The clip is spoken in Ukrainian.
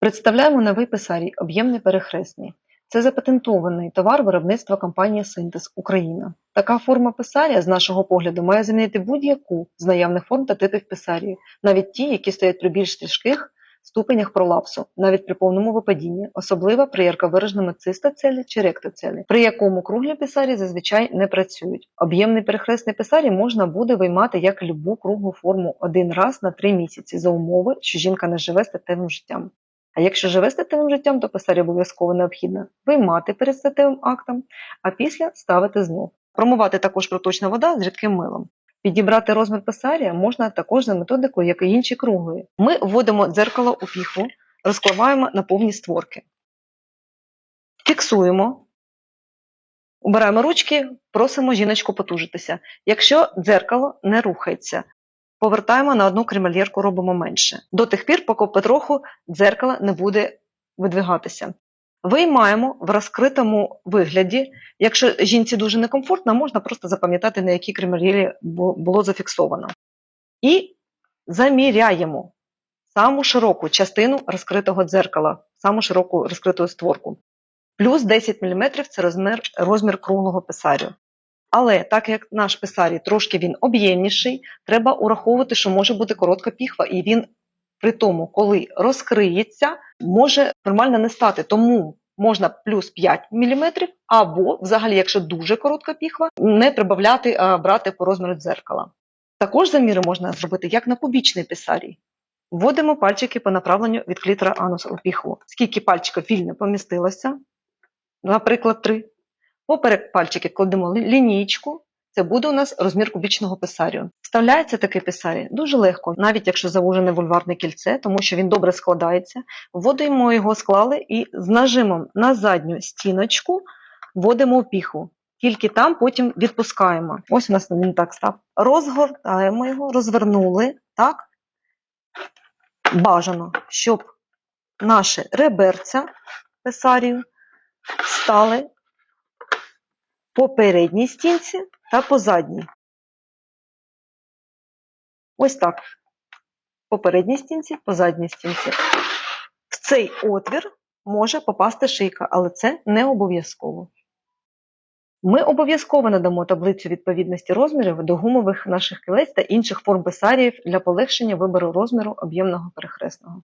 Представляємо новий писарій об'ємний перехресний. Це запатентований товар виробництва компанії Синтез Україна. Така форма писарія, з нашого погляду, має замінити будь-яку з наявних форм та типів писарію, навіть ті, які стоять при більш тяжких ступенях пролапсу, навіть при повному випадінні, особливо при ярковираженому цистоцелі чи ректоцелі, при якому круглі писарі зазвичай не працюють. Об'ємний перехресний писарій можна буде виймати як любу круглу форму один раз на три місяці за умови, що жінка не живе статевим життям. А якщо живе статевим життям, то писарі обов'язково необхідно виймати перед статевим актом, а після ставити знов. Промивати також проточна вода з рідким милом. Підібрати розмір писарія можна також за методикою, як і інші круглої. Ми вводимо дзеркало у піхву, розкладаємо на повні створки. Фіксуємо. Убираємо ручки, просимо жіночку потужитися. Якщо дзеркало не рухається, повертаємо на одну кремальєрку, робимо менше. До тих пір, поки потроху дзеркало не буде видвигатися. Виймаємо в розкритому вигляді. Якщо жінці дуже некомфортно, можна просто запам'ятати, на якій кремальєрі було зафіксовано. І заміряємо саму широку частину розкритого дзеркала, саму широку розкриту створку. Плюс 10 мм це розмір, розмір круглого писарю. Але так як наш писарій трошки він об'ємніший, треба ураховувати, що може бути коротка піхва, і він при тому, коли розкриється, може нормально не стати. Тому можна плюс 5 мм, або, взагалі, якщо дуже коротка піхва, не прибавляти, а брати по розміру дзеркала. Також заміри можна зробити як на кубічний писарій. Вводимо пальчики по направленню від клітора ануса у піхву. Скільки пальчиків вільно помістилося, наприклад, 3. Поперек пальчиків кладемо лінійку. Це буде у нас розмір кубічного писарію. Вставляється такий писарій дуже легко, навіть якщо завужене вульварне кільце, тому що він добре складається. Вводимо його, склали і з нажимом на задню стіночку вводимо в піху. Тільки там потім відпускаємо. Ось у нас він так став. Розгортаємо його, розвернули так. Бажано, щоб наші реберця писарію стали по передній стінці та по задній. Ось так. По передній стінці, по задній стінці. В цей отвір може попасти шийка, але це не обов'язково. Ми обов'язково надамо таблицю відповідності розмірів до гумових наших кілець та інших форм писаріїв для полегшення вибору розміру об'ємного перехресного.